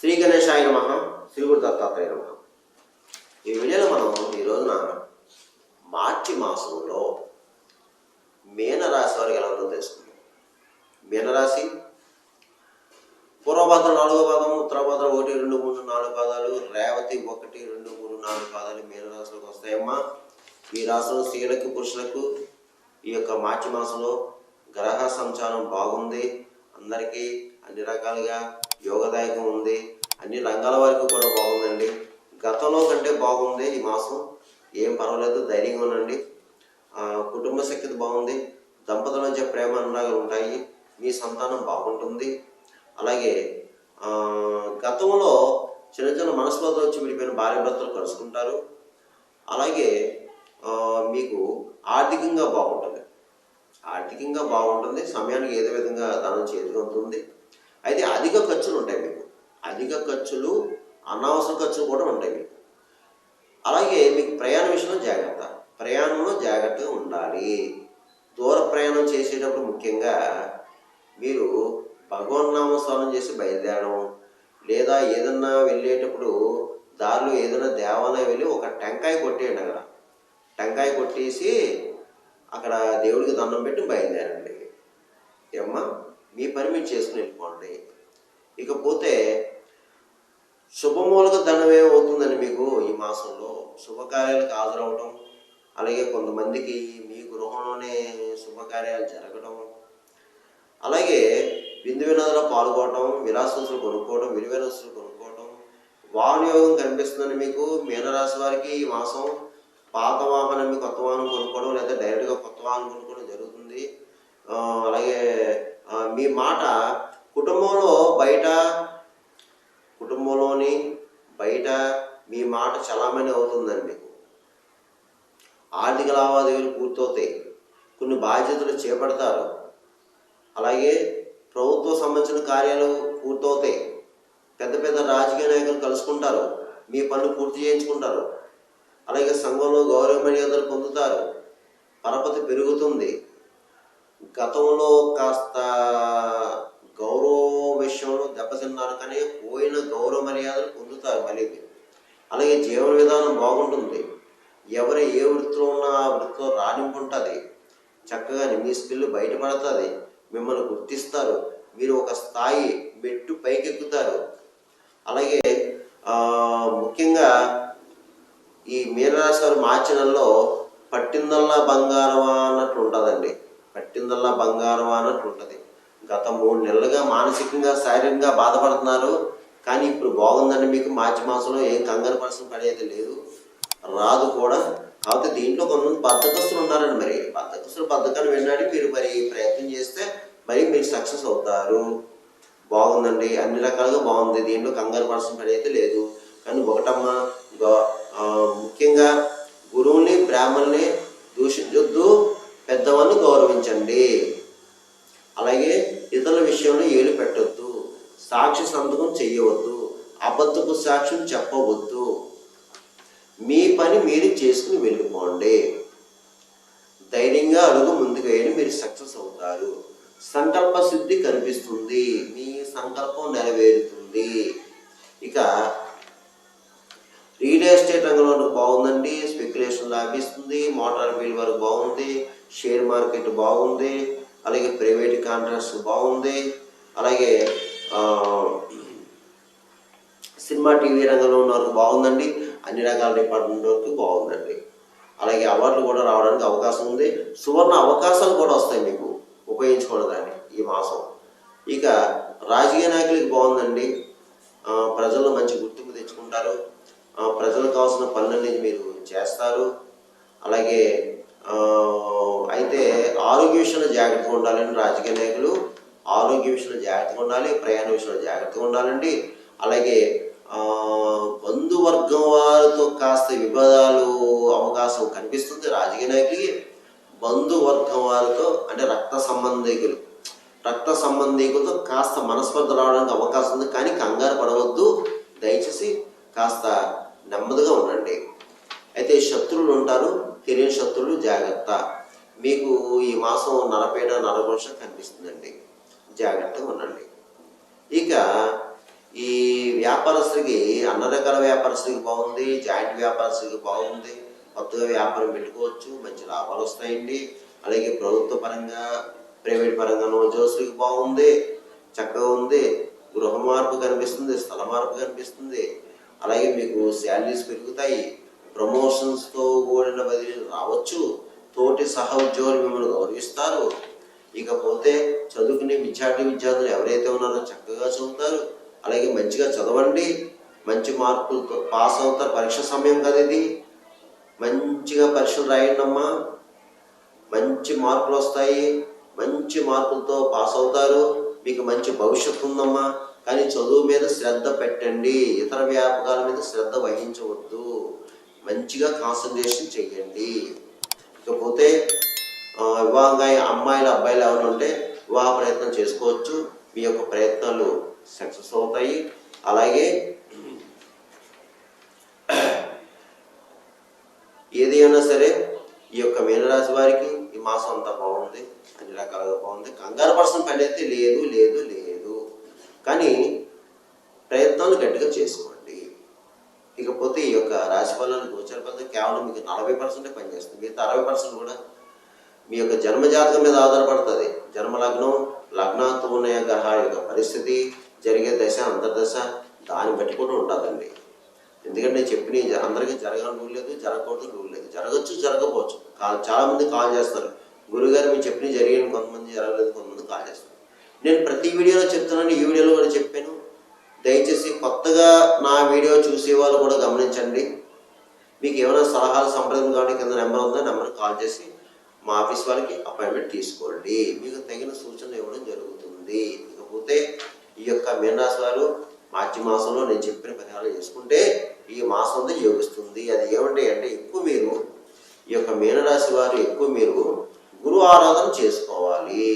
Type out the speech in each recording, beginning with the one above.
శ్రీ గణేశాయ నమ శ్రీ గురు దత్తాత్రేయ నమ. ఈ వీడియోలో మనం ఈ రోజున మార్చి మాసంలో మీనరాశి వారికి ఎలా ఉందో తెలుసుకుందాం. మీనరాశి పూర్వభద్ర నాలుగో పాదం ఉత్తరభద్రం ఒకటి రెండు మూడు నాలుగు పాదాలు రేవతి ఒకటి రెండు మూడు నాలుగు పాదాలు మీనరాశులకు వస్తాయమ్మా. ఈ రాశిలో స్త్రీలకు పురుషులకు ఈ యొక్క మార్చి మాసంలో గ్రహ సంచారం బాగుంది. అందరికీ అన్ని రకాలుగా యోగదాయకం ఉంది. అన్ని రంగాల వరకు కూడా బాగుందండి. గతంలో కంటే బాగుంది ఈ మాసం. ఏం పర్వాలేదు ధైర్యంగా ఉండండి. కుటుంబ శక్తి బాగుంది. దంపతుల మధ్య ప్రేమ అనురాగాలు ఉంటాయి. మీ సంతానం బాగుంటుంది. అలాగే గతంలో చిన్న చిన్న మనసులతో వచ్చి విడిపోయిన భార్య భర్తలు కలుసుకుంటారు. అలాగే మీకు ఆర్థికంగా బాగుంటుంది. ఆర్థికంగా బాగుంటుంది. సమయానికి ఏదో విధంగా దానం చేతికొస్తుంది అయితే అధిక ఖర్చులు ఉంటాయి మీకు. అధిక ఖర్చులు అనవసర ఖర్చులు కూడా ఉంటాయి మీకు. అలాగే మీకు ప్రయాణ విషయంలో జాగ్రత్త. ప్రయాణంలో జాగ్రత్తగా ఉండాలి. దూర ప్రయాణం చేసేటప్పుడు ముఖ్యంగా మీరు భగవన్నామ స్నానం చేసి బయలుదేరడం లేదా ఏదన్నా వెళ్ళేటప్పుడు దారిలో ఏదైనా దేవాలయం వెళ్ళి ఒక టెంకాయ కొట్టేయండి అక్కడ. టెంకాయ కొట్టేసి అక్కడ దేవుడికి దండం పెట్టి బయలుదేరండి. ఏమ్మా? మీ పరిమితి చేసుకుని వెళ్ళిపోండి. ఇకపోతే శుభమూలక ధనమే అవుతుందని మీకు ఈ మాసంలో శుభకార్యాలకు హాజరవడం అలాగే కొంతమందికి మీ గృహంలోనే శుభకార్యాలు జరగడం అలాగే విందు వినోదంలో పాల్గొనడం విలాసవస్తులు కొనుక్కోవడం విలువైన వస్తువులు కొనుక్కోవడం వాహన యోగం కనిపిస్తుందని మీకు మీనరాశి వారికి ఈ మాసం పాత వాహనం కొత్త వాహనం కొనుక్కోవడం లేదా డైరెక్ట్గా కొత్త వాహనం కొనుక్కోవడం జరుగుతుంది. అలాగే మీ మాట కుటుంబంలో బయట కుటుంబంలోని బయట మీ మాట చలామణి అవుతుందండి మీకు. ఆర్థిక లావాదేవీలు పూర్తవుతాయి. కొన్ని బాధ్యతలు చేపడతారు. అలాగే ప్రభుత్వ సంబంధించిన కార్యాలు పూర్తవుతాయి. పెద్ద పెద్ద రాజకీయ నాయకులు కలుసుకుంటారు. మీ పనులు పూర్తి చేయించుకుంటారు. అలాగే సంఘంలో గౌరవ మర్యాదలు పొందుతారు. పరపతి పెరుగుతుంది. గతంలో కాస్త గౌరవ విషయంలో దెబ్బతిన్నారు కానీ పోయిన గౌరవ మర్యాదలు పొందుతారు మళ్ళీ. అలాగే జీవన విధానం బాగుంటుంది. ఎవరు ఏ వృత్తిలో ఉన్నా ఆ వృత్తిలో రాణింపు ఉంటుంది. చక్కగా మీ స్కిల్ బయటపడుతుంది. మిమ్మల్ని గుర్తిస్తారు. మీరు ఒక స్థాయి మెట్టు పైకెక్కుతారు. అలాగే ముఖ్యంగా ఈ మీనరాశి వారు మార్చి నెలలో పట్టిందల్లా బంగారమా అన్నట్టు ఉంటుందండి. పట్టిందల్లా బంగారం అన్నట్టు ఉంటుంది. గత మూడు నెలలుగా మానసికంగా శారీరకంగా బాధపడుతున్నారు. కానీ ఇప్పుడు బాగుందండి మీకు మార్చి మాసంలో ఏం కంగారు పడాల్సిన పడేది లేదు. రాదు కూడా. కాకపోతే దీంట్లో కొంతమంది బద్దకస్తులు ఉన్నారండి మరి. బద్దకస్తులు బద్దకాన్ని విన్నాడి మీరు మరి ప్రయత్నం చేస్తే మరి మీరు సక్సెస్ అవుతారు. బాగుందండి. అన్ని రకాలుగా బాగుంది. దీంట్లో కంగారు పడాల్సిన పడేది లేదు. కానీ ఒకటమ్మ ముఖ్యంగా గురువుని బ్రాహ్మణ్ణి దూషించొద్దు. పెద్దవాళ్ళని గౌరవించండి. అలాగే ఇతరుల విషయంలో ఏలు పెట్టొద్దు. సాక్షి సంతకం చెయ్యవద్దు. అబద్ధపు సాక్ష్యం చెప్పవద్దు. మీ పని మీరు చేసుకుని వెళ్ళిపోండి. ధైర్యంగా అడుగు ముందుకు మీరు సక్సెస్ అవుతారు. సంకల్ప శుద్ధి కనిపిస్తుంది. మీ సంకల్పం నెరవేరుతుంది. ఇక రియల్ ఎస్టేట్ రంగంలో బాగుందండి. స్పెక్యులేషన్ లాభిస్తుంది మోటార్ బిల్ వరకు బాగుంది. షేర్ మార్కెట్ బాగుంది అలాగే ప్రైవేట్ కాంట్రాక్ట్స్ బాగుంది అలాగే సినిమా టీవీ రంగంలో ఉన్న వరకు బాగుందండి అన్ని రకాల డిపార్ట్మెంట్ వరకు బాగుందండి. అలాగే అవార్డులు కూడా రావడానికి అవకాశం ఉంది. సువర్ణ అవకాశాలు కూడా వస్తాయి మీకు ఉపయోగించుకోవడం దాన్ని ఈ మాసం. ఇక రాజకీయ నాయకులకి బాగుందండి. ప్రజల్లో మంచి గుర్తింపు తెచ్చుకుంటారు. ప్రజలకు కావాల్సిన పనులన్నీ మీరు చేస్తారు. అలాగే అయితే ఆరోగ్య విషయంలో జాగ్రత్తగా ఉండాలండి రాజకీయ నాయకులు. ఆరోగ్య విషయంలో జాగ్రత్తగా ఉండాలి ప్రయాణ విషయంలో జాగ్రత్తగా ఉండాలండి. అలాగే బంధువర్గం వారితో కాస్త విభేదాలు అవకాశం కనిపిస్తుంది రాజకీయ నాయకులకి. బంధువర్గం వారితో అంటే రక్త సంబంధికులు రక్త సంబంధికులతో కాస్త మనస్పర్ధ రావడానికి అవకాశం ఉంది. కానీ కంగారు పడవద్దు. దయచేసి కాస్త నెమ్మదిగా ఉండండి. అయితే శత్రువులు ఉంటారు. తెలియని శత్రువులు జాగ్రత్త. మీకు ఈ మాసం నలపేట నరఘోష కనిపిస్తుందండి. జాగ్రత్తగా ఉండండి. ఇక ఈ వ్యాపారస్తుడికి అన్ని రకాల వ్యాపారస్తుడికి బాగుంది జాయింట్ వ్యాపారస్తుడికి బాగుంది కొత్తగా వ్యాపారం పెట్టుకోవచ్చు మంచి లాభాలు వస్తాయండి. అలాగే ప్రభుత్వ పరంగా ప్రైవేట్ పరంగా ఉద్యోగస్తుడికి బాగుంది చక్కగా ఉంది. గృహ మార్పు కనిపిస్తుంది స్థల మార్పు కనిపిస్తుంది. అలాగే మీకు శాలరీస్ పెరుగుతాయి. ప్రమోషన్స్తో కూడిన బదిలీలు రావచ్చు. తోటి సహ ఉద్యోగులు మిమ్మల్ని గౌరవిస్తారు. ఇకపోతే చదువుకునే విద్యార్థి విద్యార్థులు ఎవరైతే ఉన్నారో చక్కగా చదువుతారు. అలాగే మంచిగా చదవండి. మంచి మార్కులతో పాస్ అవుతారు. పరీక్ష సమయం కదా ఇది. మంచిగా పరీక్షలు రాయండి అమ్మా మంచి మార్కులు వస్తాయి. మంచి మార్కులతో పాస్ అవుతారు. మీకు మంచి భవిష్యత్తు ఉందమ్మా. కానీ చదువు మీద శ్రద్ధ పెట్టండి. ఇతర వ్యాపకాల మీద శ్రద్ధ వహించవద్దు. మంచిగా కాన్సన్ట్రేషన్ చేయండి. ఇకపోతే వివాహంగా అమ్మాయిలు అబ్బాయిలు ఎవరు ఉంటే వివాహ ప్రయత్నం చేసుకోవచ్చు. మీ యొక్క ప్రయత్నాలు సక్సెస్ అవుతాయి. అలాగే ఏది అయినా సరే ఈ యొక్క మీనరాశి వారికి ఈ మాసం అంతా బాగుంది. అన్ని రకాలుగా బాగుంది. కంగారు పర్సన్ పని అయితే లేదు లేదు లేదు. కానీ ప్రయత్నాలు గట్టిగా చేసుకోండి. రాశి ఫలాలు గోచర కేవలం మీకు నలభై పర్సెంటే పనిచేస్తుంది. మిగతా అరవై పర్సెంట్ కూడా మీ యొక్క జన్మ జాతకం మీద ఆధారపడుతుంది. జన్మ లగ్నం లగ్నంతో ఉన్న గ్రహాల యొక్క పరిస్థితి జరిగే దశ అంతర్దశ దాన్ని బట్టి కూడా ఉంటుందండి ఎందుకంటే నేను చెప్పిన జ- అందరికీ జరగాలని రూల్ లేదు జరగకూడదు రూల్ లేదు. జరగచ్చు జరగకపోవచ్చు. కాల్ చాలామంది కాల్ చేస్తారు. గురుగారు మీరు చెప్పిన జరిగిన కొంతమంది జరగలేదు కొంతమంది కాల్ చేస్తారు. నేను ప్రతి వీడియోలో చెప్తున్నాను ఈ వీడియోలో కూడా చెప్పాను. దయచేసి కొత్తగా నా వీడియో చూసే వాళ్ళు కూడా గమనించండి. మీకు ఏమైనా సలహాలు సంప్రదింపు కావాలి కింద నెంబర్ ఉందా నెంబర్ కాల్ చేసి మా ఆఫీస్ వాళ్ళకి అపాయింట్మెంట్ తీసుకోండి. మీకు తగిన సూచనలు ఇవ్వడం జరుగుతుంది. ఇకపోతే ఈ యొక్క మీనరాశి వారు మార్చి మాసంలో నేను చెప్పిన పరిహారం చేసుకుంటే ఈ మాసంలో యోగిస్తుంది. అది ఏమంటే అంటే ఎక్కువ మీరు ఈ యొక్క మీనరాశి వారు ఎక్కువ మీరు గురు ఆరాధన చేసుకోవాలి.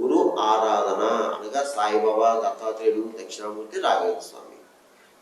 గురు ఆరాధన అనగా సాయిబాబా దత్తాత్రేయుడు దక్షిణామూర్తి రాఘవేంద్ర స్వామి.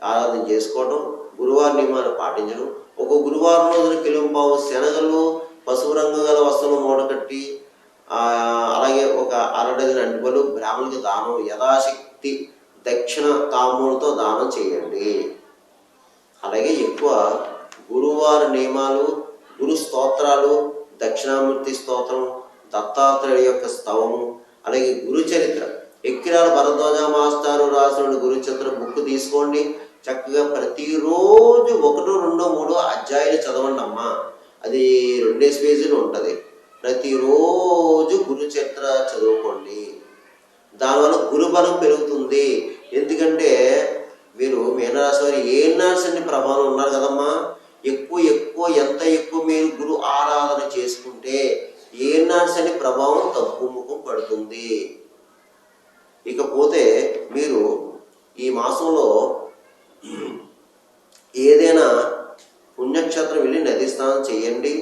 ఆరాధన చేసుకోవడం గురువారి నియమాలు పాటించడం ఒక గురువారం రోజున కిలుంపావు శనగలు పసుపు రంగు గల వస్త్రం మూడకట్టి అలాగే ఒక అరడజన అంటుపలు బ్రాహ్మణులకు దానం యథాశక్తి దక్షిణ తాములతో దానం చేయండి. అలాగే ఎక్కువ గురువార నియమాలు గురు స్తోత్రాలు దక్షిణామూర్తి స్తోత్రం దత్తాత్రేయ యొక్క స్తవము అలాగే గురు చరిత్ర. ఎక్కిరాల భరద్వాజ మాస్టారు రాసిన గురుచరిత్ర బుక్ తీసుకోండి. చక్కగా ప్రతిరోజు ఒకటో రెండో మూడో అధ్యాయులు చదవండి అమ్మా అది రెండేసి పేజీలు ఉంటుంది. ప్రతిరోజు గురు చరిత్ర చదువుకోండి. దానివల్ల గురుబలం పెరుగుతుంది. ఎందుకంటే మీరు మీనరాశి వారి ఏ నాట్స్ ప్రభావం ఉన్నారు కదమ్మా? ఎక్కువ ఎక్కువ ఎంత ఎక్కువ మీరు గురు ఆరాధన చేసుకుంటే ఏ నాట్స్ అని ప్రభావం తగ్గుముఖం పడుతుంది. ఇకపోతే మీరు ఈ మాసంలో ఏదైనా పుణ్యక్షేత్రం వెళ్ళి నది స్నానం చేయండి.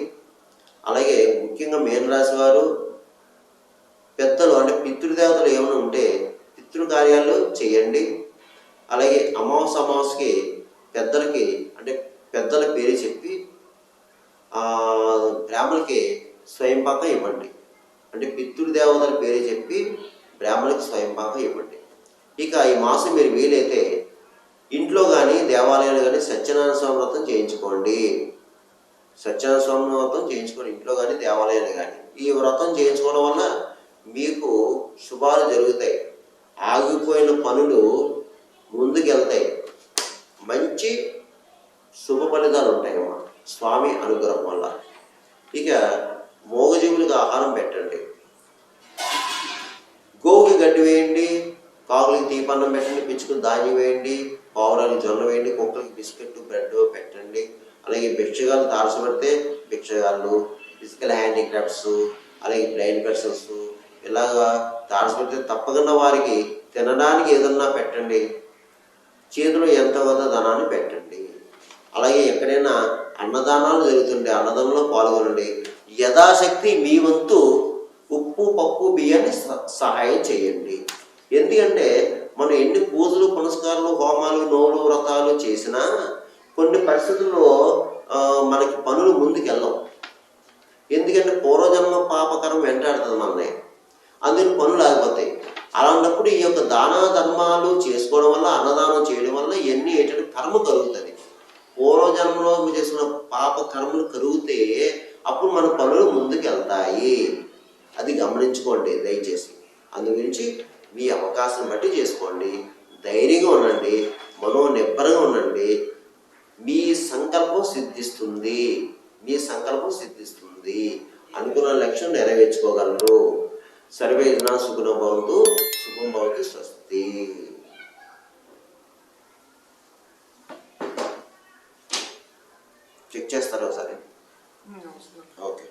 అలాగే ముఖ్యంగా మీనరాశి వారు పెద్దలు అంటే పితృదేవతలు ఏమైనా ఉంటే పితృ కార్యాలు చేయండి. అలాగే అమావాస అమావాసకి పెద్దలకి అంటే పెద్దల పేరు చెప్పి బ్రాహ్మణులకి స్వయంపాకం ఇవ్వండి. అంటే పితృదేవతల పేరు చెప్పి బ్రాహ్మణులకి స్వయంపాకం ఇవ్వండి. ఇక ఈ మాసం మీరు వీలైతే ఇంట్లో కానీ దేవాలయాలు కానీ సత్యనారాయణ స్వామి వ్రతం చేయించుకోండి. సత్యనారాయణ స్వామి వ్రతం చేయించుకోండి ఇంట్లో కానీ దేవాలయాలు కానీ ఈ వ్రతం చేయించుకోవడం వల్ల మీకు శుభాలు జరుగుతాయి. ఆగిపోయిన పనులు ముందుకెళ్తాయి. మంచి శుభ ఫలితాలు ఉంటాయమ్మా. స్వామి అనుగ్రహం వల్ల. ఇక మోగజీవులకు ఆహారం పెట్టండి. గోవుకి గడ్డి వేయండి కాకులకి తీపన్నం పెట్టండి పిచ్చుకు ధాన్యం వేయండి పావురాలకి జొన్న వేయండి కుక్కలకి బిస్కెట్ బ్రెడ్ పెట్టండి భిక్షగాలు తారసపడితే భిక్షగాళ్ళు ఫిజికల్ హ్యాండిక్రాఫ్ట్స్ అలాగే బ్లైండ్ పర్సన్స్ ఇలాగా తారసపడితే తప్పకుండా వారికి తినడానికి ఏదన్నా పెట్టండి. చేతిలో ఎంత వద్ద ధనాన్ని పెట్టండి. అలాగే ఎక్కడైనా అన్నదానాలు జరుగుతుండే అన్నదానంలో పాల్గొనండి. యథాశక్తి మీ వంతు ఉప్పు పప్పు బియ్యాన్ని స- సహాయం చేయండి. ఎందుకంటే మనం ఎన్ని పూజలు పునస్కారాలు హోమాలు నోలు వ్రతాలు చేసినా కొన్ని పరిస్థితుల్లో మనకి పనులు ముందుకు వెళ్ళవు ఎందుకంటే పూర్వజన్మ పాపకరం వెంటాడుతుంది మనని అందుకని పనులు ఆగిపోతాయి. అలాంటప్పుడు ఈ యొక్క దాన ధర్మాలు చేసుకోవడం వల్ల అన్నదానం చేయడం వల్ల ఇవన్నీ ఏంటంటే కర్మ కలుగుతుంది. పూర్వజన్మలో చేసిన పాప కర్మలు కరిగితే అప్పుడు మన పనులు ముందుకు వెళ్తాయి అది గమనించుకోండి దయచేసి. అందు గురించి మీ అవకాశం బట్టి చేసుకోండి. ధైర్యంగా ఉండండి. మనో నిబ్బరంగా ఉండండి. మీ సంకల్పం సిద్ధిస్తుంది. మీ సంకల్పం సిద్ధిస్తుంది. అనుకున్న లక్ష్యం నెరవేర్చుకోగలరు. సర్వే జనా సుఖం భవంతు. శుభం భవతి స్వస్తి. చెక్ చేస్తారా ఒకసారి? ఓకే.